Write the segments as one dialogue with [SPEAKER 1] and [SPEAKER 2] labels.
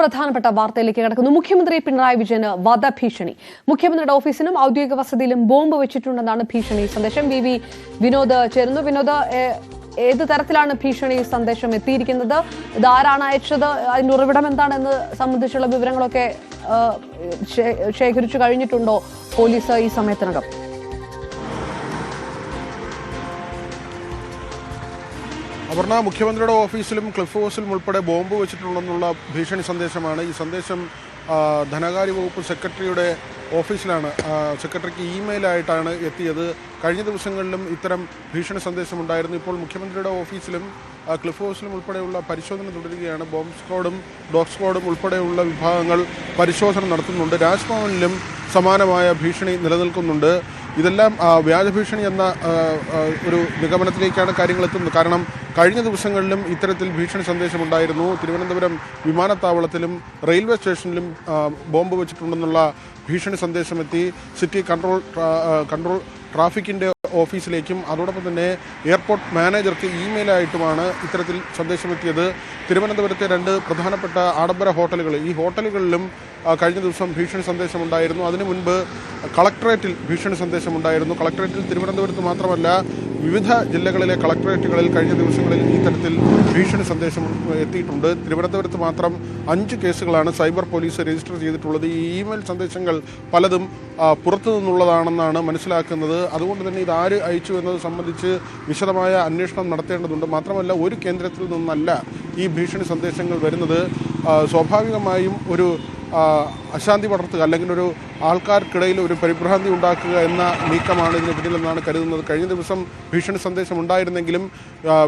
[SPEAKER 1] പ്രധാനപ്പെട്ട വാർത്തയിലേക്ക് കിടക്കുന്നു. മുഖ്യമന്ത്രി പിണറായി വിജയന് വധഭീഷണി. മുഖ്യമന്ത്രിയുടെ ഓഫീസിനും ഔദ്യോഗിക വസതിയിലും ബോംബ് വെച്ചിട്ടുണ്ടെന്നാണ് ഭീഷണി സന്ദേശം. വി വി വിനോദ് ചേരുന്നു. വിനോദ് ഏത് തരത്തിലാണ് ഭീഷണി സന്ദേശം എത്തിയിരിക്കുന്നത്? ഇത് ആരാണ് അയച്ചത്? അതിന്റെ ഉറവിടം എന്താണെന്ന് സംബന്ധിച്ചുള്ള വിവരങ്ങളൊക്കെ ശേഖരിച്ചു കഴിഞ്ഞിട്ടുണ്ടോ പോലീസ് ഈ സമയത്തിനകം?
[SPEAKER 2] അപർണ മുഖ്യമന്ത്രിയുടെ ഓഫീസിലും ക്ലിഫ് ഹൗസിലും ഉൾപ്പെടെ ബോംബ് വെച്ചിട്ടുണ്ടെന്നുള്ള ഭീഷണി സന്ദേശമാണ്. ഈ സന്ദേശം ധനകാര്യ വകുപ്പ് സെക്രട്ടറിയുടെ ഓഫീസിലാണ്. സെക്രട്ടറിക്ക് ഇമെയിലായിട്ടാണ് എത്തിയത്. കഴിഞ്ഞ ദിവസങ്ങളിലും ഇത്തരം ഭീഷണി സന്ദേശം ഉണ്ടായിരുന്നു ഇപ്പോൾ മുഖ്യമന്ത്രിയുടെ ഓഫീസിലും ക്ലിഫ് ഹൗസിലും ഉൾപ്പെടെയുള്ള പരിശോധന തുടരുകയാണ്. ബോംബ് സ്ക്വാഡും ഡോഗ് സ്ക്വാഡും ഉൾപ്പെടെയുള്ള വിഭാഗങ്ങൾ പരിശോധന നടത്തുന്നുണ്ട്. രാജ്ഭവനിലും സമാനമായ ഭീഷണി നിലനിൽക്കുന്നുണ്ട്. ഇതെല്ലാം വ്യാജഭീഷണി എന്ന ഒരു നിഗമനത്തിലേക്കാണ് കാര്യങ്ങൾ എത്തുന്നത്. കാരണം കഴിഞ്ഞ ദിവസങ്ങളിലും ഇത്തരത്തിൽ ഭീഷണി സന്ദേശമുണ്ടായിരുന്നു. തിരുവനന്തപുരം വിമാനത്താവളത്തിലും റെയിൽവേ സ്റ്റേഷനിലും ബോംബ് വെച്ചിട്ടുണ്ടെന്നുള്ള ഭീഷണി സന്ദേശമെത്തി. സിറ്റി കൺട്രോൾ കൺട്രോൾ ട്രാഫിക്കിന്റെ ഓഫീസിലേക്കും അതോടൊപ്പം തന്നെ എയർപോർട്ട് മാനേജർക്ക് ഇമെയിലായിട്ടുമാണ് ഇത്തരത്തിൽ സന്ദേശമെത്തിയത്. തിരുവനന്തപുരത്തെ രണ്ട് പ്രധാനപ്പെട്ട ആഡംബര ഹോട്ടലുകൾ. ഈ ഹോട്ടലുകളിലും കഴിഞ്ഞ ദിവസം ഭീഷണി സന്ദേശമുണ്ടായിരുന്നു. അതിനു മുൻപ് കളക്ടറേറ്റിൽ ഭീഷണി സന്ദേശമുണ്ടായിരുന്നു. കളക്ടറേറ്റിൽ തിരുവനന്തപുരത്ത് മാത്രമല്ല വിവിധ ജില്ലകളിലെ കളക്ടറേറ്റുകളിൽ കഴിഞ്ഞ ദിവസങ്ങളിൽ ഈ തരത്തിൽ ഭീഷണി സന്ദേശം എത്തിയിട്ടുണ്ട്. തിരുവനന്തപുരത്ത് മാത്രം അഞ്ച് കേസുകളാണ് സൈബർ പോലീസ് രജിസ്റ്റർ ചെയ്തിട്ടുള്ളത്. ഈ ഇമെയിൽ സന്ദേശങ്ങൾ പലതും പുറത്തു നിന്നുള്ളതാണെന്നാണ് മനസ്സിലാക്കുന്നത്. അതുകൊണ്ട് തന്നെ ഇത് ആര് അയച്ചു എന്നത് സംബന്ധിച്ച് വിശദമായ അന്വേഷണം നടത്തേണ്ടതുണ്ട്. മാത്രമല്ല ഒരു കേന്ദ്രത്തിൽ നിന്നല്ല ഈ ഭീഷണി സന്ദേശങ്ങൾ വരുന്നത്. സ്വാഭാവികമായും ഒരു അശാന്തി പടർത്തുക അല്ലെങ്കിൽ ഒരു ആൾക്കാർക്കിടയിൽ ഒരു പരിഭ്രാന്തി ഉണ്ടാക്കുക എന്ന നീക്കമാണ് ഇതിന് പിന്നിലെന്നാണ് കരുതുന്നത്. കഴിഞ്ഞ ദിവസം ഭീഷണി സന്ദേശം ഉണ്ടായിരുന്നെങ്കിലും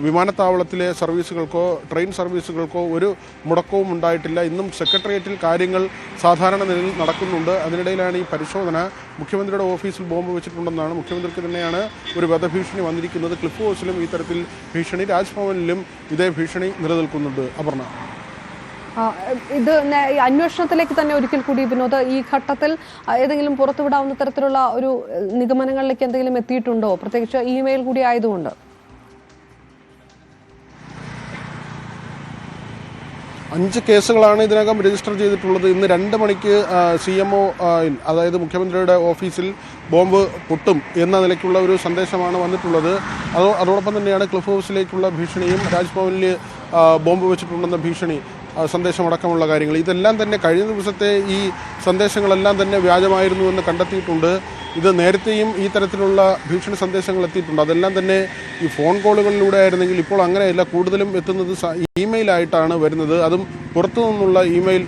[SPEAKER 2] വിമാനത്താവളത്തിലെ സർവീസുകൾക്കോ ട്രെയിൻ സർവീസുകൾക്കോ ഒരു മുടക്കവും ഉണ്ടായിട്ടില്ല. ഇന്നും സെക്രട്ടേറിയറ്റിൽ കാര്യങ്ങൾ സാധാരണ നിലയിൽ നടക്കുന്നുണ്ട്. അതിനിടയിലാണ് ഈ പരിശോധന. മുഖ്യമന്ത്രിയുടെ ഓഫീസിൽ ബോംബ് വെച്ചിട്ടുണ്ടെന്നാണ്. മുഖ്യമന്ത്രിക്ക് തന്നെയാണ് ഒരു വധഭീഷണി വന്നിരിക്കുന്നത്. ക്ലിഫ് ഹൗസിലും ഈ തരത്തിൽ ഭീഷണി രാജ്ഭവനിലും ഇതേ ഭീഷണി നിലനിൽക്കുന്നുണ്ട്. അപർണ.
[SPEAKER 1] ഇത് അന്വേഷണത്തിലേക്ക് തന്നെ ഒരിക്കൽ കൂടി വിനോദ് ഈ ഘട്ടത്തിൽ ഏതെങ്കിലും പുറത്തുവിടാവുന്ന തരത്തിലുള്ള ഒരു നിഗമനങ്ങളിലേക്ക് എന്തെങ്കിലും എത്തിയിട്ടുണ്ടോ? പ്രത്യേകിച്ച് ഇമെയിൽ കൂടി ആയതുകൊണ്ട്.
[SPEAKER 2] അഞ്ച് കേസുകളാണ് ഇതിനകം രജിസ്റ്റർ ചെയ്തിട്ടുള്ളത്. ഇന്ന് രണ്ട് മണിക്ക് സി എം ഒ അതായത് മുഖ്യമന്ത്രിയുടെ ഓഫീസിൽ ബോംബ് പൊട്ടും എന്ന നിലയ്ക്കുള്ള ഒരു സന്ദേശമാണ് വന്നിട്ടുള്ളത്. അതോ അതോടൊപ്പം തന്നെയാണ് ക്ലിഫ് ഹൗസിലേക്കുള്ള ഭീഷണിയും രാജ്ഭവനിൽ ബോംബ് വെച്ചിട്ടുണ്ടെന്ന ഭീഷണി. സന്ദേശമടക്കമുള്ള കാര്യങ്ങൾ. ഇതെല്ലാം തന്നെ കഴിഞ്ഞ ദിവസത്തെ ഈ സന്ദേശങ്ങളെല്ലാം തന്നെ വ്യാജമായിരുന്നു എന്ന് കണ്ടെത്തിയിട്ടുണ്ട്. ഇത് നേരത്തെയും ഈ തരത്തിലുള്ള ഭീഷണി സന്ദേശങ്ങൾ എത്തിയിട്ടുണ്ട്. അതെല്ലാം തന്നെ ഈ ഫോൺ കോളുകളിലൂടെ ആയിരുന്നെങ്കിൽ ഇപ്പോൾ അങ്ങനെയല്ല. കൂടുതലും എത്തുന്നത് ഇമെയിലായിട്ടാണ് വരുന്നത്. അതും പുറത്തു നിന്നുള്ള ഇമെയിൽ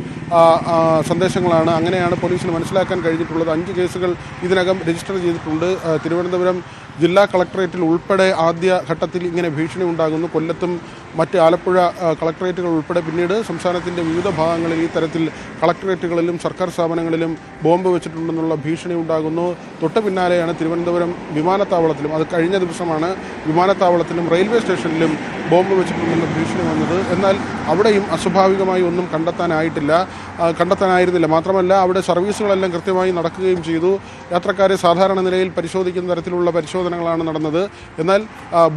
[SPEAKER 2] സന്ദേശങ്ങളാണ്. അങ്ങനെയാണ് പോലീസിന് മനസ്സിലാക്കാൻ കഴിഞ്ഞിട്ടുള്ളത്. അഞ്ച് കേസുകൾ ഇതിനകം രജിസ്റ്റർ ചെയ്തിട്ടുണ്ട്. തിരുവനന്തപുരം ജില്ലാ കളക്ടറേറ്റിൽ ഉൾപ്പെടെ ആദ്യ ഘട്ടത്തിൽ ഇങ്ങനെ ഭീഷണി ഉണ്ടാകുന്നു. കൊല്ലത്തും മറ്റ് ആലപ്പുഴ കളക്ടറേറ്റുകൾ ഉൾപ്പെടെ പിന്നീട് സംസ്ഥാനത്തിന്റെ വിവിധ ഭാഗങ്ങളിൽ ഈ തരത്തിൽ കളക്ടറേറ്റുകളിലും സർക്കാർ സ്ഥാപനങ്ങളിലും ബോംബ് വെച്ചിട്ടുണ്ടെന്നുള്ള ഭീഷണി ഉണ്ടാകുന്നു. തൊട്ട് പിന്നാലെയാണ് തിരുവനന്തപുരം വിമാനത്താവളത്തിലും അത് കഴിഞ്ഞ ദിവസമാണ് വിമാനത്താവളത്തിലും റെയിൽവേ സ്റ്റേഷനിലും ബോംബ് വെച്ചിട്ടുണ്ടെന്ന ഭീഷണി വന്നത്. എന്നാൽ അവിടെയും അസ്വാഭാവികമായി ഒന്നും കണ്ടെത്താനായിട്ടില്ല. കണ്ടെത്താനായിരുന്നില്ല. മാത്രമല്ല അവിടെ സർവീസുകളെല്ലാം കൃത്യമായി നടക്കുകയും ചെയ്തു. യാത്രക്കാരെ സാധാരണ നിലയിൽ പരിശോധിക്കുന്ന തരത്തിലുള്ള പരിശോധനകളാണ് നടന്നത്. എന്നാൽ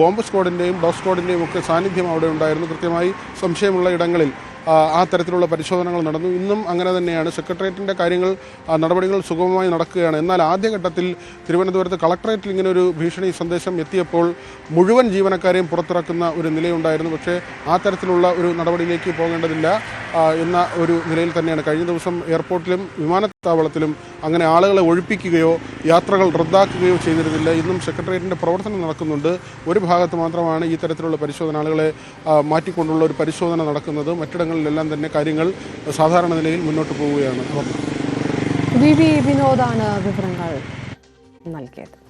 [SPEAKER 2] ബോംബ് സ്ക്വാഡിന്റെയും ഡോസ് സ്ക്വാഡിന്റെയും ഒക്കെ സാന്നിധ്യം അവിടെ ഉണ്ടായിരുന്നു. കൃത്യമായി സംശയമുള്ള ഇടങ്ങളിൽ ആ, തരത്തിലുള്ള പരിശോധനകൾ നടന്നു. ഇന്നും അങ്ങനെ തന്നെയാണ്. സെക്രട്ടേറിയറ്റിന്റെ കാര്യങ്ങൾ നടപടികൾ സുഗമമായി നടക്കുകയാണ്. എന്നാൽ ആദ്യഘട്ടത്തിൽ തിരുവനന്തപുരത്ത് കളക്ടറേറ്റിൽ ഇങ്ങനെ ഒരു ഭീഷണി സന്ദേശം എത്തിയപ്പോൾ മുഴുവൻ ജീവനക്കാരെയും പുറത്തിറക്കുന്ന ഒരു നിലയുണ്ടായിരുന്നു. പക്ഷേ ആ തരത്തിലുള്ള ഒരു നടപടിയിലേക്ക് പോകേണ്ടതില്ല എന്ന ഒരു നിലയിൽ തന്നെയാണ്. കഴിഞ്ഞ ദിവസം എയർപോർട്ടിലും വിമാനത്താവളത്തിലും അങ്ങനെ ആളുകളെ ഒഴിപ്പിക്കുകയോ യാത്രകൾ റദ്ദാക്കുകയോ ചെയ്തിരുന്നില്ല. ഇന്നും സെക്രട്ടേറിയറ്റിന്റെ പ്രവർത്തനം നടക്കുന്നുണ്ട്. ഒരു ഭാഗത്ത് മാത്രമാണ് ഈ തരത്തിലുള്ള പരിശോധന ആളുകളെ മാറ്റിക്കൊണ്ടുള്ള ഒരു പരിശോധന നടക്കുന്നത്. മറ്റിടങ്ങളിലെല്ലാം തന്നെ കാര്യങ്ങൾ സാധാരണ നിലയിൽ മുന്നോട്ട് പോവുകയാണ്.
[SPEAKER 1] വിനോദാണ് വിവരങ്ങൾ നൽകിയത്.